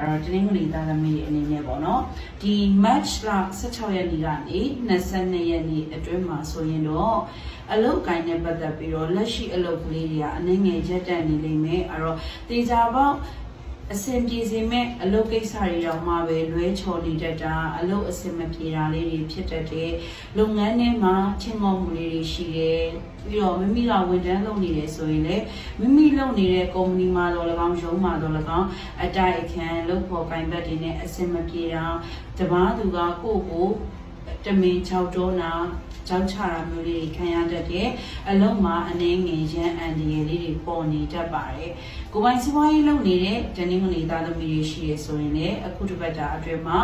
အဲ့တော့တင်းငွေသားသမီးတွေအနေနဲ့ပေါ့နော်ဒီ match လ16ရက်နေ့ကနေ22ရက်နေ့အတွင်းမှာဆိုရင်တော့အလုတ်ကိုင်းနဲ့ပတ်သက်ပြီးတော့လက်ရှိအလုတ်ကလေးတွေကအနေငယ်ရက်တက်နေလိမ့်မယ်အဲ့တော့တေချာပေါက် အဆင်ပြေစေမဲ့အလုပ်ကိစ္စတွေတော့မှပဲလွဲချော်နေတတ်တာအလုပ်အဆင်မပြေတာလေးတွေဖြစ်တတ်တယ်လုပ်ငန်းထဲမှာချင်းငေါမှုလေးတွေရှိတယ်ပြီးတော့မိမိကဝန်ထမ်းလုပ်နေတယ်ဆိုရင်လည်းမိမိလုပ်နေတဲ့ကုမ္ပဏီမှာတော့၎င်းရုံးမှာတော့၎င်းအတိုက်အခံလုပ်ဖို့ကင်ဘတ်တွေနဲ့အဆင်မပြေတာတပားသူကကိုယ့်ကိုတမင်6တောနာ ကြောက်ချတာမျိုးလေးတွေခံရတတ်တယ်အလုံးမှာအနေငယ်ရန်အန်ဒီရယ်လေးတွေပေါ်နေတတ်ပါတယ်ကိုပိုင်စီးပွားရေးလုပ်နေတဲ့ဒနင်းမနီသားသမီးတွေရှိရဆိုရင်လည်းအခုတစ်ပတ်တာအတွင်းမှာ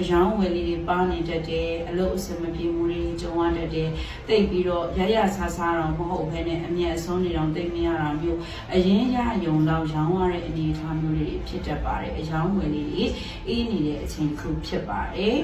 အယောင်းဝယ်လေးတွေပါနေတတ်တယ်အလုပ်အစမပြေမှုတွေကြုံရတတ်တယ်တိတ်ပြီးတော့ရရဆာဆာတော့မဟုတ်ဘဲနဲ့အမျက်အစွန်းတွေတော့တိတ်မရတာမျိုးအရင်ရယုံတော့ရောင်းရတဲ့အနေအထားမျိုးတွေဖြစ်တတ်ပါတယ်အယောင်းဝယ်လေးတွေအေးနေတဲ့အချိန်တစ်ခုဖြစ်ပါတယ်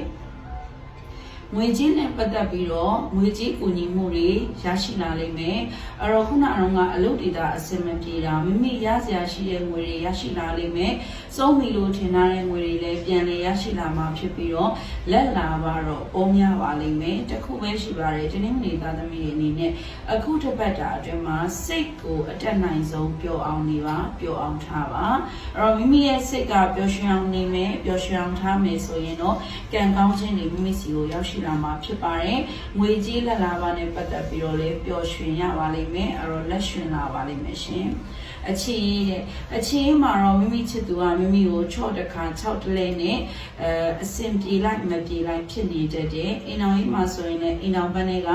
ငွေကြေးနဲ့ပတ်သက်ပြီးတော့ငွေကြေးကူညီမှုတွေရရှိလာလိမ့်မယ်။အဲ့တော့ခုနကတော့ကအလုပ်ဒေတာအစင်မပြေတာမိမိရစရာရှိတဲ့ငွေတွေရရှိလာလိမ့်မယ်။ စုံပြီလို့ထင်ထားတဲ့ငွေတွေလည်းပြန်လည်ရရှိလာမှာဖြစ်ပြီးတော့လက်လာပါတော့ပေါများပါလိမ့်မယ်။တစ်ခုပဲရှိပါတယ်ဒီနေ့မနေ့သားသမီးတွေအနေနဲ့အခုတစ်ပတ်တာအတွင်းမှာစိတ်ကိုအတက်နိုင်ဆုံးပျော်အောင်နေပါပျော်အောင်ထားပါ။အဲ့တော့မိမိရဲ့စိတ်ကပျော်ရွှင်အောင်နေမယ်ပျော်ရွှင်အောင်ထားမယ်ဆိုရင်တော့ကံကောင်းခြင်းတွေမိမိစီကိုရောက်ရှိလာမှာဖြစ်ပါတယ်။ငွေကြေးလက်လာပါနဲ့ပတ်သက်ပြီးတော့လည်းပျော်ရွှင်ရပါလိမ့်မယ်။အဲ့တော့လက်ရွှင်လာပါလိမ့်မယ်ရှင်။ အချီတဲ့အချီမှာတော့မိမိချစ်သူကမိမိကိုချော့တစ်ခါ6တလဲနဲ့အဲအစင်ပြေလိုက်မပြေလိုက်ဖြစ်နေတတ်တယ်။အိမ်တော်ကြီးမှာဆိုရင်လည်းအိမ်တော်ဘက်တွေက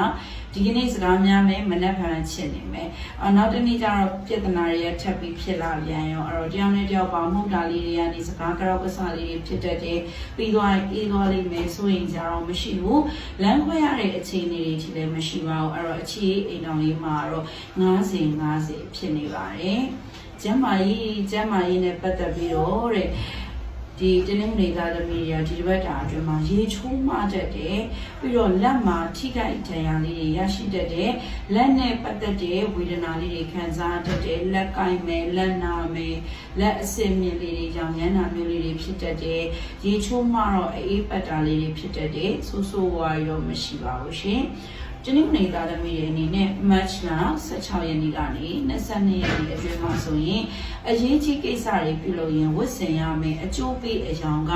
ဒီကနေ့စကားများမယ်မနက်ဖြန်ချစ်နေမယ်။အော်နောက်တစ်နေ့ကျတော့ပြဿနာတွေရထပ်ပြီးဖြစ်လာပြန်ရောအဲ့တော့တယောက်နဲ့တယောက်ပါမှုတာလေးတွေကနေစကားကြောက်ကစားလေးတွေဖြစ်တတ်တယ်။ပြီးသွားရင်အေးသွားလိမ့်မယ်ဆိုရင်ကြတော့မရှိဘူး။လမ်းခွဲရတဲ့အခြေအနေတွေထိလည်းမရှိပါဘူး။အဲ့တော့အခြေအိမ်တော်လေးမှာတော့90 90ဖြစ်နေပါတယ်။ ကျမ်းမာရေးကျမ်းမာရေးနဲ့ပတ်သက်ပြီးတော့တဲ့ဒီတင်းနှင်းတွေကသမီးတွေကဒီတစ်ပတ်တာအတွင်းမှာရေချိုးမှတတ်တယ်ပြီးတော့လက်မှာထိခိုက်ဒဏ်ရာလေးတွေရရှိတတ်တယ်လက်နဲ့ပတ်သက်တဲ့ဝေဒနာလေးတွေခံစားတတ်တယ်လက်ကင်မယ်လက်နာမယ်လက်အဆစ်မြင့်လေးတွေကြောင့်ညံနာမျိုးလေးတွေဖြစ်တတ်တယ်ရေချိုးမှတော့အေးပတ်တာလေးတွေဖြစ်တတ်တယ်ဆိုးဆိုးဝါးရောမရှိပါဘူးရှင် ကျင်းနေသားသမီးတွေအနေနဲ့ match လ16ရက်နေ့ကနေ22ရက်နေ့အတွင်းမှာဆိုရင်အရေးကြီးကိစ္စတွေပြုလုပ်ရင်ဝတ်ဆင်ရမယ်အကျိုးပေးအယောင်က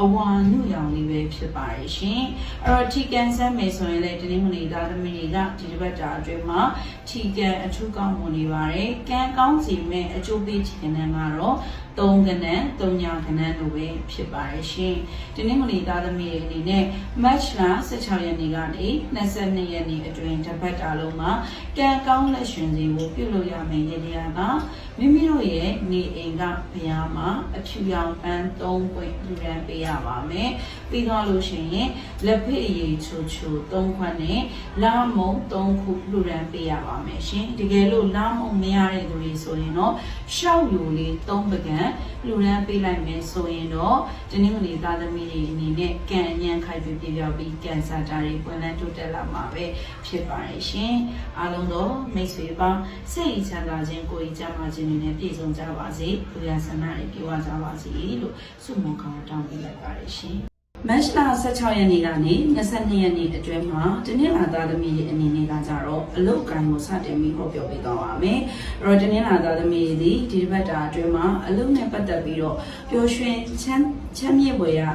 အဝါနုရောင်လေးပဲဖြစ်ပါရဲ့ရှင်အဲ့တော့ထီကန်ဆမ်းမယ်ဆိုရင်လည်းဒီနေ့မနေ့သားသမီးတွေကဒီတစ်ပတ်တာအတွင်းမှာထီကန်အထူးကောင်းမွန်နေပါတယ်ကံကောင်းစီမဲ့အကျိုးပေးခြင်းနဲ့ကတော့ သုံးကနန်းသုံးညာကနန်းလိုပဲဖြစ်ပါရဲ့ရှင်ဒီနေ့မနေ့သားသမီးတွေအနေနဲ့ match လ16ရက်နေ့ကနေ22ရက်နေ့အတွင်းတစ်ပတ်တာလုံးမှာကံကောင်းလက်ရှင်စီကိုပြုလုပ်ရမယ်ရည်ရည်က မိမိတို့ရဲ့နေအိမ်ကဘုရားမှာအဖြူရောင်ပန်း3ပွင့်လူရန်ပေးရပါမယ်ပြီးတော့လို့ရှိရင်လက်ဖိအရေးချိုချို3ခွက်နဲ့လာမုံ3ခုလူရန်ပေးရပါမယ်ရှင်တကယ်လို့လာမုံမရတဲ့သူတွေဆိုရင်တော့ရှောက်ယူလေး3ပကံလူရန်ပေးလိုက်မယ်ဆိုရင်တော့ဒီနေ့ကနေ့သားသမီးတွေအနေနဲ့ကံညံခိုက်ပြီးပြပြပြီးကံစားတာတွေပွင့်လန်းတိုးတက်လာမှာပဲဖြစ်ပါတယ်ရှင်အားလုံးသောမိတ်ဆွေပေါင်းစိတ်ချမ်းသာခြင်းကိုယ်ကြီးကျန်းမာခြင်းတွေနဲ့ပြည့်စုံကြပါစေလူရန်ဆန္ဒတွေပြေဝကြပါစေလို့ဆုမွန်ကောင်းတောင်းပေးလိုက်ပါတယ်ရှင်မတ်လ16ရက်နေ့ကနေ22ရက်နေ့အတွင်းမှာတနင်္လာသားသမီးတွေအနေနဲ့ကကြတော့အလုတ်ကိုင်းကိုစတင်ပြီးဟောပြောပေးသွားပါမယ်။အဲ့တော့တနင်္လာသားသမီးတွေဒီဒီတစ်ပတ်တာအတွင်းမှာအလုတ်နဲ့ပတ်သက်ပြီးတော့ပျော်ရွှင်ချမ်းချမ်းမြေ့ဖွယ်ရာ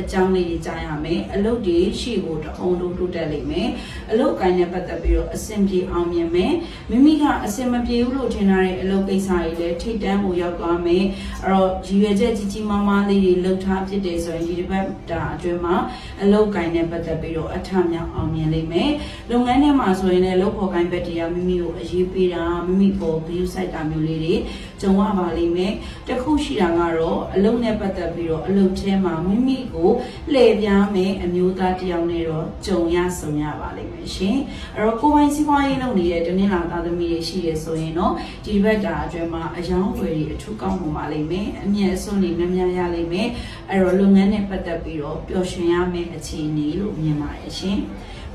အကြောင်းလေးတွေကြားရမယ်အလုပ်တွေရှိဖို့တအောင်တို့တိုးတက်လိမ့်မယ်အလုပ်ကိုင်းနဲ့ပတ်သက်ပြီးတော့အဆင်ပြေအောင်မြင်မယ်မိမိကအဆင်မပြေဘူးလို့ထင်ထားတဲ့အလုပ်ကိစ္စတွေလည်းထိတ်တန်းဖို့ရောက်သွားမယ်အဲ့တော့ရည်ရွယ်ချက်ကြီးကြီးမားမားလေးတွေလှုပ်ထားဖြစ်တယ်ဆိုရင်ဒီတစ်ပတ်တာအတွင်းမှာအလုပ်ကိုင်းနဲ့ပတ်သက်ပြီးတော့အထမြောက်အောင်မြင်လိမ့်မယ်လုပ်ငန်းထဲမှာဆိုရင်လည်းလုပ်ဖို့ကိုင်းဘက်တရားမိမိကိုအရေးပေးတာမိမိပေါ်ဂရုစိုက်တာမျိုးလေးတွေကြုံရပါလိမ့်မယ်တခုရှိတာကတော့အလုပ်နဲ့ပတ်သက်ပြီးတော့အလုပ်ထဲမှာမိမိကိုလှည့်ပြားမယ်အမျိုးသားတစ်ယောက်နဲ့တော့ကြုံရဆုံရပါလိမ့်မယ်ရှင်အဲ့တော့ကိုယ်ပိုင်စီးပွားရေးလုပ်နေတဲ့တနင်္လာသားသမီးတွေရှိရဆိုရင်တော့ဒီဘက်တာအတွင်းမှာအယောင်းဝယ်တွေအထူးကောင်းမှုပါလိမ့်မယ်အမြတ်အစွန်းတွေများများရလိမ့်မယ်အဲ့တော့လုပ်ငန်းနဲ့ပတ်သက်ပြီးတော့ပျော်ရွှင်ရမယ့်အခြေအနေလို့မြင်ပါတယ်ရှင်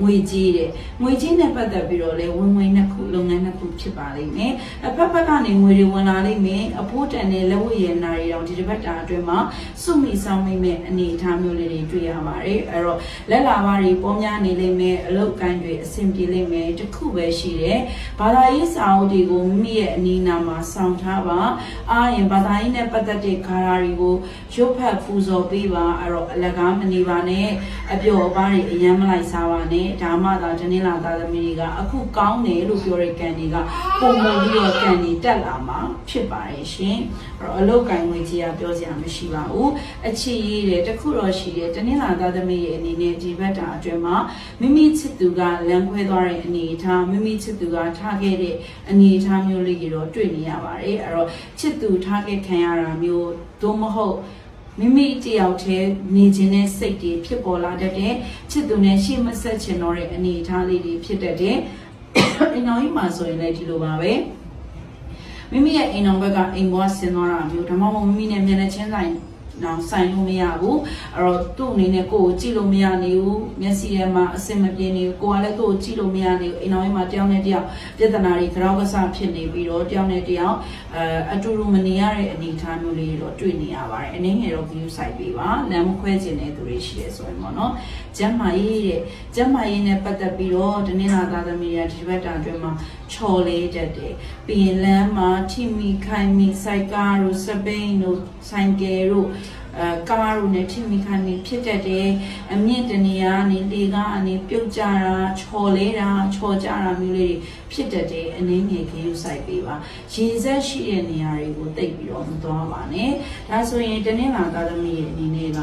ငွေကြီးတဲ့ငွေကြီးနဲ့ပတ်သက်ပြီးတော့လေဝင်ဝင်နှစ်ခုလုပ်ငန်းနှစ်ခုဖြစ်ပါလိမ့်မယ်အဖက်ဖက်ကနေငွေတွေဝင်လာလိမ့်လိမ့်မယ်အဖိုးတန်တဲ့လက်ဝတ်ရည်နာရီတောင်ဒီတစ်ပတ်တာအတွင်းမှာစုမိဆောင်မိမဲ့အနေအထားမျိုးလေးတွေတွေ့ရပါတယ်အဲ့တော့လက်လာပါတွေပေါများနေလိမ့်မယ်အလုတ်ကိုင်းတွေအဆင်ပြေလိမ့်မယ်တခုပဲရှိတယ်ဘာသာရေးစာအုပ်တွေကိုမိမိရဲ့အနီးနားမှာစောင့်ထားပါအားရင်ဘာသာရေးနဲ့ပတ်သက်တဲ့ခါရာတွေကိုရုပ်ဖတ်ပူဇော်ပေးပါအဲ့တော့အလကားမနေပါနဲ့အပျော်အပါးတွေအယမ်းမလိုက်စားပါနဲ့ဒါမှသာတနင်္လာသားသမီးတွေကအခုကောင်းတယ်လို့ပြောတဲ့ကံတွေကပုံမှန်ပြီးတော့ကံတွေတက်လာမှာဖြစ်ပါရဲ့ရှင်အဲ့တော့အလုတ်ကင်ငွေကြီးကပြောစရာမရှိပါဘူးအချစ်ရေးတယ်တခုတော့ရှိတယ်တနင်္လာသားသမီးရဲ့အနေနဲ့ဒီဘက်တာအတွင်းမှာမိမိချစ်သူကလမ်းခွဲသွားတဲ့အနေအထားမိမိချစ်သူကထားခဲ့တဲ့အနေအထားမျိုးလေးတွေတော့တွေ့နေရပါတယ်အဲ့တော့ချစ်သူထားခဲ့ခံရတာမျိုးသို့မဟုတ် မိမိတယောက်တည်းနေခြင်းနဲ့စိတ်တွေဖြစ်ပေါ်လာတတ်တဲ့ချစ်သူနဲ့ရှေ့မဆက်ချင်တော့တဲ့အနေအထားလေးတွေဖြစ်တတ်တဲ့အိမ်တော်ကြီးမှာဆိုရင်လည်းဒီလိုပါပဲမိမိရဲ့အိမ်တော်ဘက်ကအိမ်ဘွားဆင်းသွားတာမျိုးဒါမှမဟုတ်မိမိနဲ့မျက်နှာချင်းဆိုင် တော့ဆိုင်လို့မရဘူးအဲ့တော့သူ့အနေနဲ့ကိုယ့်ကိုကြည့်လို့မရနေဘူးမျက်စိထဲမှာအစင်မပြေနေဘူးကိုယ်ကလည်းသူ့ကိုကြည့်လို့မရနေဘူးအိမ်တော်ကြီးမှာတယောက်နဲ့တယောက်ပြဿနာတွေကြောက်ကစားဖြစ်နေပြီးတော့တယောက်နဲ့တယောက်အဲအတူတူမနေရတဲ့အနေအထားမျိုးလေးတွေတော့တွေ့နေရပါတယ်အနေငယ်တော့ view site ပေးပါလမ်းမခွဲခြင်းတဲ့သူတွေရှိတယ်ဆိုရင်ပေါ့နော်ကျမ်းမာရေးတဲ့ကျမ်းမာရေးနဲ့ပတ်သက်ပြီးတော့တနင်္လာသားသမီးတွေဒီဘက်တာအတွင်းမှာချော်လေးတက်တယ်ပြီးရင်လမ်းမှာထိမိခိုင်မိစိုက်ကားတို့စပိန်တို့ဆိုင်ကယ်တို့အဲ ကားတို့နဲ့ထိမိခိုင်မိဖြစ်တတ်တယ်အမြင့်တနေရာကနေလေကားအနေပြုတ်ကြတာချော်လဲတာချော်ကြတာမျိုးလေးတွေ ဖြစ်တတ်တယ်အနေငယ်ကြီးစိုက်ပေးပါရေဆက်ရှိတဲ့နေရာတွေကိုတိတ်ပြီးတော့မသွားပါနဲ့ဒါဆိုရင်တနင်္လာသားသမီးရဲ့အနေနဲ့က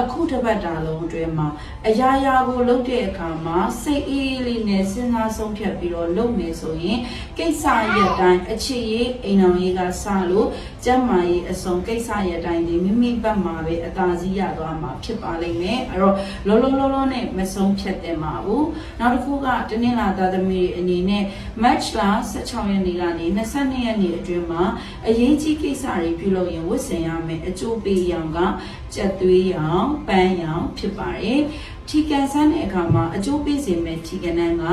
အခုတစ်ပတ်တာလုံးအတွင်းမှာအရာရာကိုလုပ်တဲ့အခါမှာစိတ်အေးလေးနဲ့စဉ်းစားဆုံးဖြတ်ပြီးတော့လုပ်မယ်ဆိုရင်ကိစ္စရဲ့အတိုင်းအချစ်ရေးအိမ်အောင်ရေးကစလို့ကျမ်းမာရေးအစုံကိစ္စရဲ့အတိုင်းဒီမိမိဘက်မှာပဲအသာစီးရသွားမှာဖြစ်ပါလိမ့်မယ်အဲ့တော့လောလောလောလောနဲ့မဆုံးဖြတ်တင်ပါဘူးနောက်တစ်ခုကတနင်္လာသားသမီးတွေအနေနဲ့ match လာ16ရက်နေ့ကနေ22ရက်နေ့အတွင်းမှာအရေးကြီးကိစ္စတွေပြုလုပ်ရင်ဝတ်ဆင်ရမယ်အကျိုးပေးရောင်ကကြက်သွေးရောင်ပန်းရောင်ဖြစ်ပါတယ် ထီကန်ဆန်းတဲ့အခါမှာအကျိုးပေးစေမယ့်ထီကန်နန်းက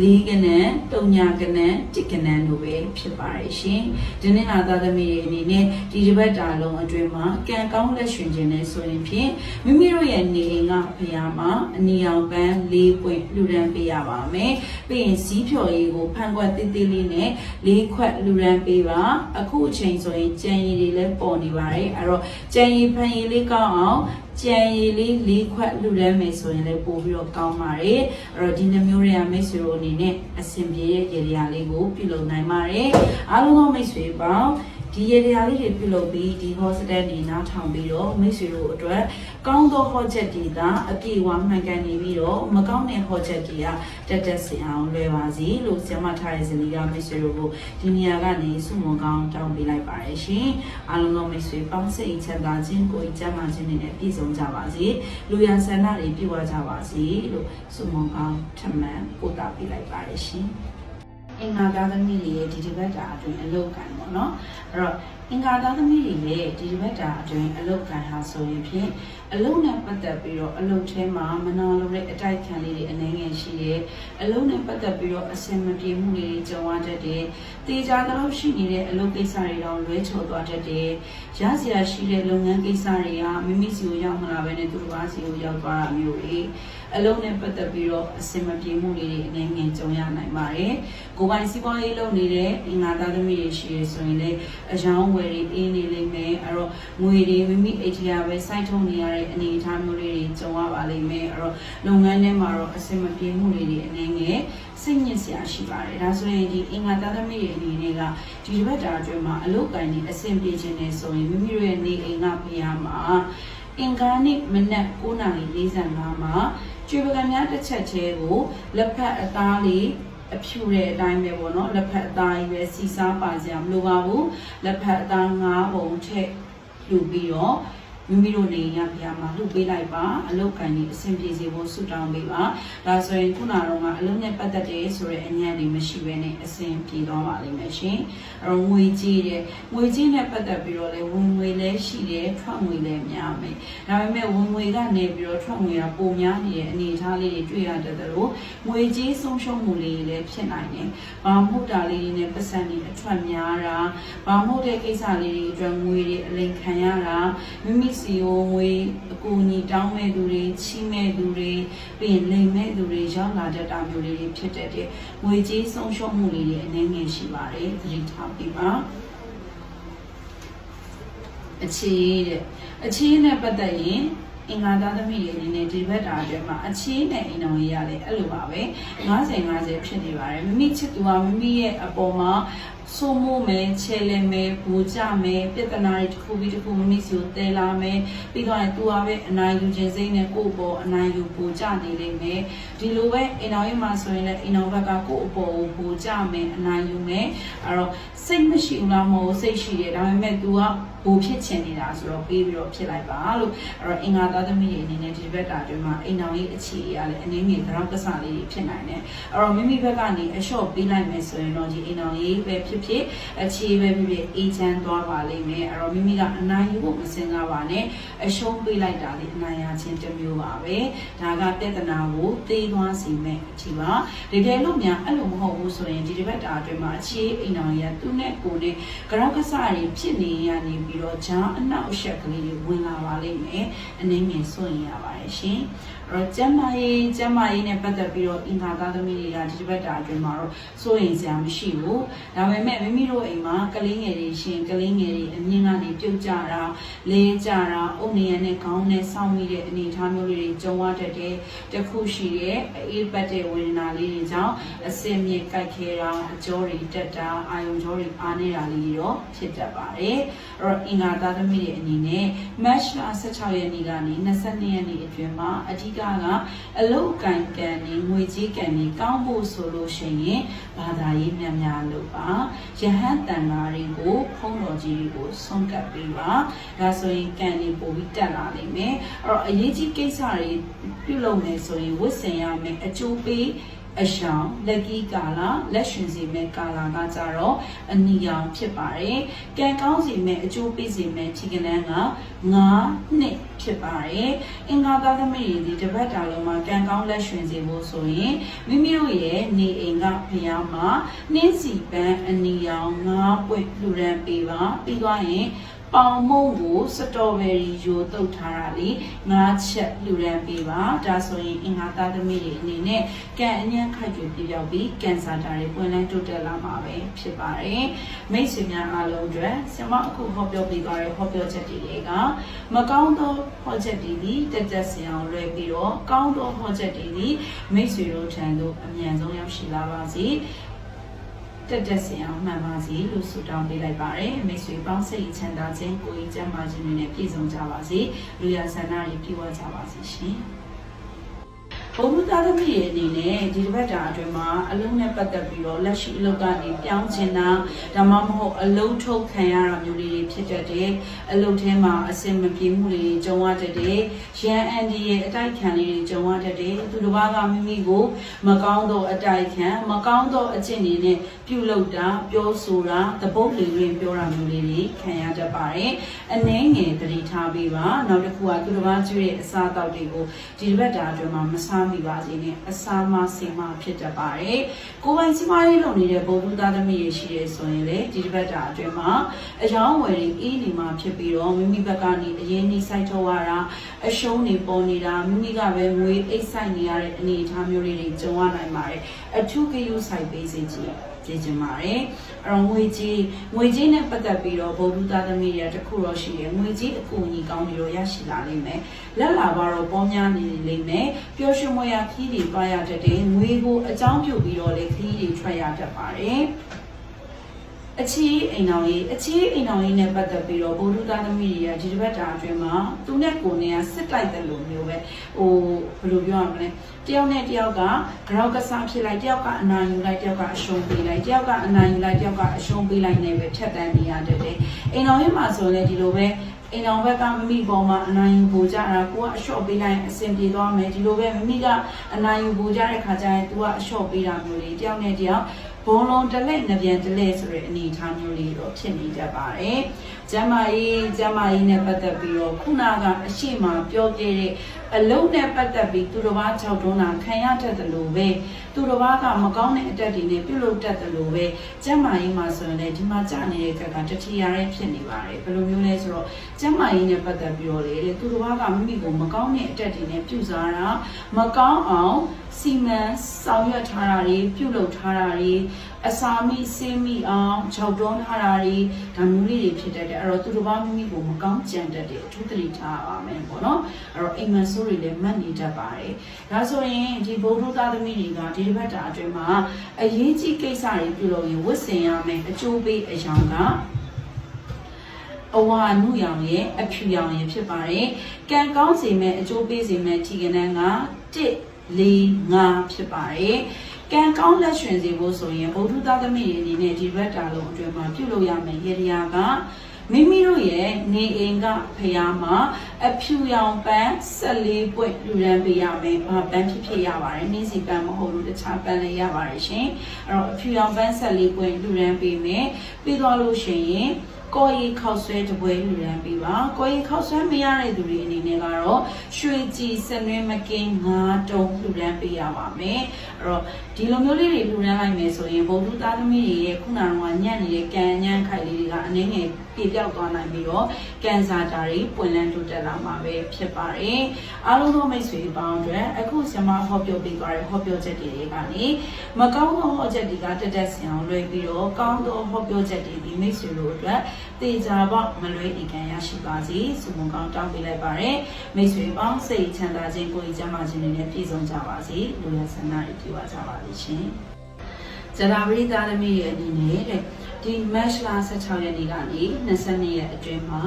၄ကနန်း၊၃ညာကနန်း၊၁ကနန်းတို့ပဲဖြစ်ပါတယ်ရှင်။ဒီနေ့လာသားသမီးတွေအနေနဲ့ဒီတစ်ပတ်တာလုံးအတွင်းမှာကံကောင်းလက်ရှင်ခြင်းနဲ့ဆိုရင်ဖြင့်မိမိတို့ရဲ့နေအိမ်ကဘုရားမှာအနီအောင်ပန်း၄ပွင့်လူရန်ပေးရပါမယ်။ပြီးရင်စီးဖြော်ရည်ကိုဖန်ခွက်သေးသေးလေးနဲ့၄ခွက်လူရန်ပေးပါ။အခုအချိန်ဆိုရင်ကြံရည်တွေလည်းပေါ်နေပါတယ်။အဲ့တော့ကြံရည်ဖန်ရည်လေးကောင်းအောင် ကြံရည်လေး၄ခွက်လူရမ်းမယ်ဆိုရင်လည်းပို့ပြီးတော့ကောင်းပါတယ်အဲ့တော့ဒီနှမျိုးတွေကမိတ်ဆွေတို့အနေနဲ့အဆင်ပြေတဲ့ရေရာလေးကိုပြုလုပ်နိုင်ပါတယ်အားလုံးသောမိတ်ဆွေပေါင်း ဒီရေရာလေးတွေပြုလုပ်ပြီးဒီ hostel နေနားထောင်ပြီးတော့မိတ်ဆွေတို့အတွက်ကောင်းသောဟောချက်တွေကအပြည့်အဝမှန်ကန်နေပြီးတော့မကောင်းတဲ့ဟောချက်တွေကတက်တက်စင်အောင်လွယ်ပါစေလို့ဆရာမထားတဲ့ဇနီးကမိတ်ဆွေတို့ကိုဒီနေရာကနေစုမွန်ကောင်းတောင်းပေးလိုက်ပါတယ်ရှင်အားလုံးသောမိတ်ဆွေပေါင်းစိတ်ချမ်းသာခြင်းကိုယ်ကျမ်းမာခြင်းတွေနဲ့ပြည့်စုံကြပါစေလူရန်ဆန္ဒတွေပြည့်ဝကြပါစေလို့စုမွန်ကောင်းထမှန်ပို့တာပေးလိုက်ပါတယ်ရှင် အင်္ဂါသားသမီးတွေရဲ့ဒီဒီဘက်တာအတွင်းအလုတ်ကန်ပေါ့နော်အဲ့တော့အင်္ဂါသားသမီးတွေရဲ့ဒီဒီဘက်တာအတွင်းအလုတ်ကန်ဟာဆိုရင်ဖြင့်အလုတ်နဲ့ပတ်သက်ပြီးတော့အလုတ်ထဲမှာမနာလိုတဲ့အတိုက်ခံလေးတွေအနေငယ်ရှိတယ်အလုတ်နဲ့ပတ်သက်ပြီးတော့အစင်မပြေမှုတွေကြုံရတတ်တယ်တေချာတော့ရှိနေတဲ့အလုတ်ကိစ္စတွေတော့လွဲချော်သွားတတ်တယ်ရစရာရှိတဲ့လုပ်ငန်းကိစ္စတွေကမိမိစီကိုရောက်မလာဘဲနဲ့သူတို့ဘာစီကိုရောက်သွားတာမျိုးတွေ အလုံးနဲ့ပတ်သက်ပြီးတော့အစင်မပြေမှုတွေအနေငယ်ကြုံရနိုင်ပါတယ်။ကိုယ်ပိုင်စီးပွားရေးလုပ်နေတဲ့အင်္ဂါသားသမီးတွေရှိရဆိုရင်လည်းအယောင်းဝယ်တွေအင်းနေလိမ့်မယ်။အဲ့တော့ငွေတွေမိမိ ATM ပဲစိုက်ထုတ်နေရတဲ့အနေအထားမျိုးလေးတွေကြုံရပါလိမ့်မယ်။အဲ့တော့လုပ်ငန်းထဲမှာတော့အစင်မပြေမှုတွေအနေငယ်စိတ်ညစ်စရာရှိပါတယ်ဒါဆိုရင်ဒီအင်္ဂါသားသမီးတွေအနေနဲ့ကဒီတစ်ပတ်တာအတွင်းမှာအလုတ်ကိုင်းနေအဆင်ပြေခြင်းနဲ့ဆိုရင်မိမိတို့ရဲ့နေအိမ်ကဖျားမှာအင်္ဂါနေ့မနက်9:45မှာ ကျွေးပကံများတစ်ချက်သေးကိုလက်ဖက်အသားလေးအဖြူတဲ့အတိုင်းပဲပေါ့နော်လက်ဖက်အသားကြီးပဲစီစားပါစရာမလိုပါဘူးလက်ဖက်အသား၅ပုံထည့်လှူပြီးတော့ မိမိတို့နေရဖျားမှာလှုပ်ပေးလိုက်ပါအလုတ်ကန်ကြီးအဆင်ပြေစေဖို့ဆုတောင်းပေးပါဒါဆိုရင်ခုနကတော့ကအလုံးနဲ့ပတ်သက်တဲ့ဆိုတဲ့အញ្ញံတွေမရှိဘဲနဲ့အဆင်ပြေသွားပါလိမ့်မယ်ရှင်အဲ့တော့ငွေကြီးတဲ့ငွေကြီးနဲ့ပတ်သက်ပြီးတော့လေဝင်ငွေလည်းရှိတယ်ထွက်ငွေလည်းများမယ်ဒါပေမဲ့ဝင်ငွေကနေပြီးတော့ထွက်ငွေကပိုများနေတဲ့အနေအထားလေးတွေတွေ့ရတဲ့လို့ငွေကြီးဆုံးရှုံးမှုလေးတွေလည်းဖြစ်နိုင်တယ်ဘာမဟုတ်တာလေးတွေနဲ့ပတ်စံတွေအထွက်များတာဘာမဟုတ်တဲ့ကိစ္စလေးတွေအတွက်ငွေတွေအလိမ်ခံရတာမိမိစီကိုငွေအကူအညီတောင်းမဲ့သူတွေချီးမဲ့သူတွေပြီးရင်လိမ်မဲ့သူတွေရောက်လာတတ်တာမျိုးလေးတွေဖြစ်တတ်တဲ့ငွေကြေးဆုံးရှုံးမှုလေးတွေအနေငယ်ရှိပါတယ်သတိထားပြီးပါအခြေတဲ့အခြေနဲ့ပတ်သက်ရင်အင်္ဂါသားသမီးတွေအနေနဲ့ဒီဘက်တာအတွင်းမှာအခြေနဲ့အိမ်တော်ကြီးရတယ်အဲ့လိုပါပဲ90 50ဖြစ်နေပါတယ်မိမိချစ်သူကမိမိရဲ့အပေါ်မှာ ဆိုမိုးမယ်ချဲလဲမယ်ဘူကြမယ်ပြဿနာတွေတစ်ခုပြီးတစ်ခုမိမိစီကိုတဲလာမယ်ပြီးတော့သူကပဲအနိုင်ယူခြင်းစိတ်နဲ့ကိုယ့်အပေါ်အနိုင်ယူဘူကြနေလိမ့်မယ်ဒီလိုပဲအိမ်တော်ကြီးမှာဆိုရင်လည်းအိမ်တော်ဘက်ကကိုယ့်အပေါ်ကိုဘူကြမယ်အနိုင်ယူမယ်အဲ့တော့စိတ်မရှိဘူးလားမဟုတ်စိတ်ရှိတယ်ဒါပေမဲ့ तू ကဘူဖြစ်ချင်နေတာဆိုတော့ပေးပြီးတော့ဖြစ်လိုက်ပါလို့အဲ့တော့အင်္ဂါသားသမီးတွေအနေနဲ့ဒီဘက်တာအတွင်းမှာအိမ်တော်ကြီးအခြေအရလည်းအနေငယ်ကြောက်ကစားလေးတွေဖြစ်နိုင်တယ်အဲ့တော့မိမိဘက်ကနေအလျှော့ပေးလိုက်မယ်ဆိုရင်တော့ဒီအိမ်တော်ကြီးပဲဖြစ်ဖြစ်အခြေပဲဖြစ်ဖြစ်အေးချမ်းသွားပါလိမ့်မယ်အဲ့တော့မိမိကအနိုင်ယူဖို့မစင်စားပါနဲ့အရှုံးပေးလိုက်တာလေအနိုင်ရခြင်းတစ်မျိုးပါပဲဒါကပြဿနာကိုသိသွားစီမဲ့အချိန်ပါတကယ်လို့များအဲ့လိုမဟုတ်ဘူးဆိုရင်ဒီတစ်ပတ်တာအတွင်းမှာအခြေအိမ်တော်ကြီးကသူ့နဲ့ကိုယ်နဲ့ကြောက်ကစားတွေဖြစ်နေရနေပြီးတော့ဂျားအနောက်အရှက်ကလေးတွေဝင်လာပါလိမ့်မယ်အနေငယ်စွန့်ရင်ရပါတယ်ရှင်အဲ့ တော့ကျမ်းမာရေးကျမ်းမာရေးနဲ့ပတ်သက်ပြီးတော့အင်္ဂါသားသမီးတွေကဒီတစ်ပတ်တာအတွင်းမှာတော့စိုးရင်စရာမရှိဘူးဒါပေမဲ့မိမိတို့အိမ်မှာကလေးငယ်တွေရှင်ကလေးငယ်တွေအမြင့်ကနေပြုတ်ကြတာလေးကြတာအုတ်နေရနဲ့ခေါင်းနဲ့စောင့်မိတဲ့အနေအထားမျိုးလေးတွေကြုံရတတ်တဲ့တစ်ခုရှိတဲ့အေးပတ်တဲ့ဝေဒနာလေးတွေကြောင့်အစင်မြေကြိုက်ခဲတာအကြောတွေတက်တာအာယုံကြောတွေအားနေတာလေးတွေတော့ဖြစ်တတ်ပါတယ်အဲ့တော့အင်္ဂါသားသမီးတွေအနေနဲ့ match လ16ရက်နေ့ကနေ22ရက်နေ့အတွင်းမှာအဓိကကအလုတ်ကန်ကန်နေငွေကြေးကန်နေကောင်းဖို့ဆိုလို့ရှိရင်ဘာသာရေးများများလုပ်ပါယဟန်တန်ဃာတွေကိုဖုံးတော်ကြီးတွေကိုဆုံးကပ်ပေးပါဒါဆိုရင်ကန်နေပို့ပြီးတက်လာနိုင်မယ်အဲ့တော့အရေးကြီးကိစ္စတွေပြုလုပ်မယ်ဆိုရင်ဝတ်ဆင်ရမယ်အကျိုးပေး အရှောင်လက်ကီးကာလာလက်ရှင်စီမဲ့ကာလာကကြတော့အနီရောင်ဖြစ်ပါတယ်။ကံကောင်းစီမဲ့အကျိုးပေးစီမဲ့ခြေကလန်းက9နှစ်ဖြစ်ပါတယ်။အင်္ဂါသားသမီးတွေဒီတစ်ပတ်တာလုံးမှာကံကောင်းလက်ရှင်စီဖို့ဆိုရင်မိမိတို့ရဲ့နေအိမ်ကဖျားမှာနှင်းစီပန်းအနီရောင်9ပွင့်လှူဒန်းပေးပါပြီးသွားရင် ပေါင်မုံကိုစတော်ဘယ်ရီယိုတုတ်ထားတာလေငါးချက်လူရန်ပေးပါဒါဆိုရင်အင်္ဂါသားသမီးတွေအနေနဲ့ကံအញ្ញံခိုက်ကျွပြပြောက်ပြီးကင်ဆာတာတွေပွင့်လန်းတိုးတက်လာမှာပဲဖြစ်ပါတယ်မိတ်ဆွေများအားလုံးအတွက်ဆင်မအခုဟောပြောပေးသွားတဲ့ဟောပြောချက်တွေကမကောင်းသောဟောချက်တွေဒီတက်တက်ဆင်အောင်လွယ်ပြီးတော့ကောင်းသောဟောချက်တွေဒီမိတ်ဆွေတို့ထံသို့အမြန်ဆုံးရောက်ရှိလာပါစေ တက်တက်စင်အောင်မှန်ပါစေလို့ဆုတောင်းပေးလိုက်ပါတယ်မိတ်ဆွေပေါင်းစိတ်ချမ်းသာခြင်းကိုယ်ကြီးကျန်းမာခြင်းတွေနဲ့ပြည့်စုံကြပါစေလူရဆန္ဒတွေပြည့်ဝကြပါစေရှင် ဘုံသားသမီးရဲ့အနေနဲ့ဒီတစ်ပတ်တာအတွင်းမှာအလုံးနဲ့ပတ်သက်ပြီးတော့လက်ရှိအလုပ်ကနေပြောင်းချင်တာဒါမှမဟုတ်အလုံးထုတ်ခံရတာမျိုးလေးတွေဖြစ်တတ်တယ်အလုပ်ထဲမှာအဆင်မပြေမှုတွေကြုံရတတ်တယ်ရန်အန်ဒီရဲ့အတိုက်ခံလေးတွေကြုံရတတ်တယ်သူတစ်ပါးကမိမိကိုမကောင်းသောအတိုက်ခံမကောင်းသောအကျင့်တွေနဲ့ပြုလုပ်တာပြောဆိုတာသဘုတ်လေးတွေပြောတာမျိုးလေးတွေခံရတတ်ပါတယ်အနှဲငယ်တတိထားပေးပါနောက်တစ်ခုကသူတစ်ပါးကျွေးတဲ့အစားအသောက်တွေကိုဒီတစ်ပတ်တာအတွင်းမှာမစားမိပါစေနဲ့အစာမစင်မဖြစ်တတ်ပါတယ်။ကိုယ်ပိုင်စီးပွားရေးလုပ်နေတဲ့ဘုံသူသားသမီးတွေရှိတယ်ဆိုရင်လေဒီတစ်ပတ်တာအတွင်းမှာအယောင်းဝယ်တွေအေးနေမှာဖြစ်ပြီးတော့မိမိဘက်ကနေအရင်နှိစိုက်ထုတ်ရတာအရှုံးတွေပေါ်နေတာမိမိကပဲငွေအိတ်ဆိုင်နေရတဲ့အနေအထားမျိုးလေးတွေကြုံရနိုင်ပါတယ်။အထူးကယူဆိုင်ပေးစေချင်ကျေကျင်ပါတယ် အဲ့တော့ငွေကြီးငွေကြီးနဲ့ပတ်သက်ပြီးတော့ဗုဒ္ဓသားသမီးတွေတခုတော့ရှိတယ်ငွေကြီးအကူအညီကောင်းပြီးတော့ရရှိလာလိမ့်မယ်လက်လာပါတော့ပေါများနေလိမ့်မယ်ပျော်ရွှင်မွေရခီးတွေပါရတတ်တယ်ငွေကိုအကြောင်းပြုပြီးတော့လေခီးတွေထွက်ရတတ်ပါတယ် အချီးအိမ်တော်ကြီးအချီးအိမ်တော်ကြီးနဲ့ပတ်သက်ပြီးတော့ဘုဒ္ဓသားသမီးတွေကဒီတစ်ပတ်တာအတွင်းမှာသူနဲ့ကိုယ်နဲ့စစ်တိုက်တယ်လို့မျိုးပဲဟိုဘယ်လိုပြောရမလဲတယောက်နဲ့တယောက်ကကြောက်ကစားဖြစ်လိုက်တယောက်ကအနိုင်ယူလိုက်တယောက်ကအရှုံးပေးလိုက်တယောက်ကအနိုင်ယူလိုက်တယောက်ကအရှုံးပေးလိုက်နေပဲဖြတ်တန်းနေရတဲ့အိမ်တော်ကြီးမှာဆိုရင်လည်းဒီလိုပဲအိမ်အောင်ဘက်ကမမိပေါ်မှာအနိုင်ယူပူကြတာကိုကအလျှော့ပေးလိုက်ရင်အဆင်ပြေသွားမယ်ဒီလိုပဲမမိကအနိုင်ယူပူကြတဲ့ခါကျရင် तू ကအလျှော့ပေးတာမျိုးလေးတယောက်နဲ့တယောက် ဘုံလုံးတစ်လက်နှစ်ပြန်တစ်လက်ဆိုတဲ့အနေအထားမျိုးလေးတော့ဖြစ်နေတတ်ပါတယ်။ ကျမကြီးကျမကြီးနဲ့ပတ်သက်ပြီးတော့ခုနကအရှိမပြောခဲ့တဲ့အလုံးနဲ့ပတ်သက်ပြီးသူတစ်ပါး၆တွန်းတာခံရတတ်တယ်လို့ပဲသူတစ်ပါးကမကောင်းတဲ့အတက်တွေနဲ့ပြုတ်လုတတ်တယ်လို့ပဲကျမကြီးမှာဆိုရင်လည်းဒီမှာကြာနေတဲ့ကကတတိယရဲဖြစ်နေပါတယ်ဘယ်လိုမျိုးလဲဆိုတော့ကျမကြီးနဲ့ပတ်သက်ပြီးတော့လေတဲ့သူတစ်ပါးကမိမိကိုမကောင်းတဲ့အတက်တွေနဲ့ပြုစားတာမကောင်းအောင်စီမံဆောင်ရွက်ထားတာတွေပြုတ်လုထားတာတွေအစာမိစင်းမိအောင်ခြောက်တွန်းထားတာတွေဒါမျိုးလေးတွေဖြစ်တတ်တယ်အဲ့တော့သူတစ်ပါးမိမိကိုမကောင်းကြံတတ်တဲ့အထူးသတိထားပါမယ်ပေါ့နော်အဲ့တော့အိမ်မဆိုးတွေလည်းမှတ်နေတတ်ပါတယ်ဒါဆိုရင်ဒီဘုဒ္ဓသားသမီးတွေကဒီတစ်ပတ်တာအတွင်းမှာအရေးကြီးကိစ္စတွေပြုလုပ်ရင်ဝတ်ဆင်ရမယ်အကျိုးပေးအယောင်ကအဝါနုရောင်ရဲ့အဖြူရောင်ရဲ့ဖြစ်ပါတယ်။ကံကောင်းစေမဲ့အကျိုးပေးစေမဲ့ခြေကနန်းက1 4 5ဖြစ်ပါတယ်။ကံကောင်းလက်ရှင်စေဖို့ဆိုရင်ဗုဒ္ဓသားသမီးတွေအနေနဲ့ဒီဘက်တာလုံးအတွင်းမှာပြုလုပ်ရမယ်ရေရာက မိမိတို့ရဲ့နေအိမ်ကဖျားမှာအဖြူရောင်ပန်း14ပွင့်လူရန်ပေးရမယ်။ဘာပန်းဖြစ်ဖြစ်ရပါတယ်။နှင်းစီပန်းမဟုတ်လို့တခြားပန်းလည်းရပါတယ်ရှင်။အဲ့တော့အဖြူရောင်ပန်း14ပွင့်လူရန်ပေးမယ်။ပြီးသွားလို့ရှိရင် ကိုရီခောက်ဆွဲတပွဲလူရန်ပြီးပါကိုရီခောက်ဆွဲမရတဲ့သူတွေအနေနဲ့ကတော့ရွှေကြည်စနွေးမကင်းငါးတုံးလူရန်ပေးရပါမယ်အဲ့တော့ဒီလိုမျိုးလေးတွေလူရန်လိုက်မယ်ဆိုရင်ဗုဒ္ဓသားသမီးတွေရဲ့ခုနကညံ့နေတဲ့ကံညံ့ခိုက်လေးတွေကအနေငယ်ပြပြောက်သွားနိုင်ပြီးတော့ ကန်ဆာတာတွေပွင့်လန်းတိုးတက်လာမှာပဲဖြစ်ပါတယ်အားလုံးသောမိတ်ဆွေပေါင်းအတွက်အခုဆမဟောပြောပေးသွားတဲ့ဟောပြောချက်တွေကနေမကောင်းသောဟောချက်တွေကတက်တက်ဆင်အောင်လွှဲပြီးတော့ကောင်းသောဟောပြောချက်တွေဒီမိတ်ဆွေတို့အတွက်တေချာပေါမလွဲဤကံရရှိပါစေဆုမွန်ကောင်းတောင်းပေးလိုက်ပါတယ်မိတ်ဆွေပေါင်းစိတ်ချမ်းသာခြင်းကိုယ်ကြီးကျမ်းမာခြင်းတွေနဲ့ပြည့်စုံကြပါစေလူရဆန္ဒတွေပြည့်ဝကြပါလိမ့်ရှင်ဇရာပရိသတ်သမီးရဲ့အနေနဲ့တဲ့ ဒီ match လာ16ရက်နေ့ကနေ22ရက်အတွင်းမှာ